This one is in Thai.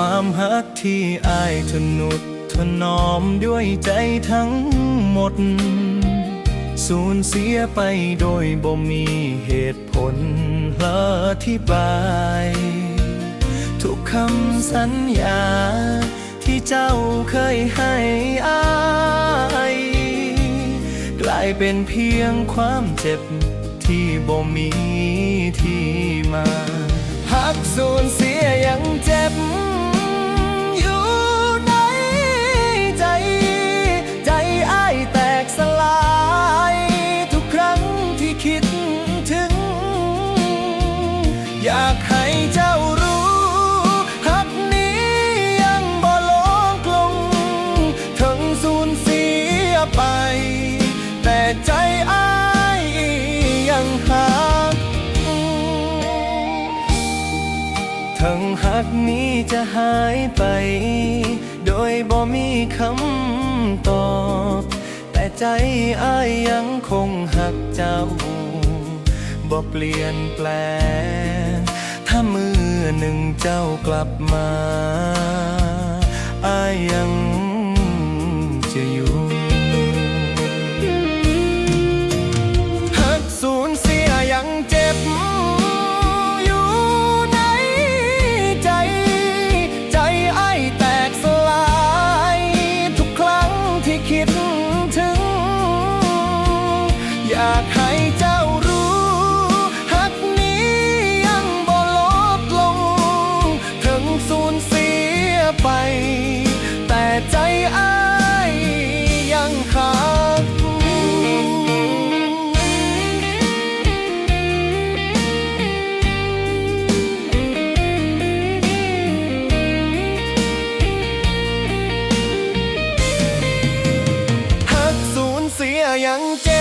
ความฮักที่อายทนุดถนอมด้วยใจทั้งหมด สูญเสียไปโดยบ่มีเหตุผลและอธิบาย ทุกคำสัญญา ที่เจ้าเคยให้อายกลายเป็นเพียงความเจ็บที่บ่มีที่มาหักสูญเสียยัง อยากให้เจ้ารู้หักนี้ยังบ่ลงกลงถึงสูญเสียไป แต่ใจอ้ายยังหักทั้งหักนี้จะหายไป โดยบ่มีคำตอบ แต่ใจอ้ายยังคงหักเจ้าบ่เปลี่ยนแปลง ถ้ามือหนึ่งเจ้ากลับมาอายังจะอยู่หักสูญเสียยังเจ็บ อยู่ในใจ ใจไอแตกสลาย ทุกครั้งที่คิด ไป แต่ใจอ้ายยังขาดหักสูญเสียยังเจ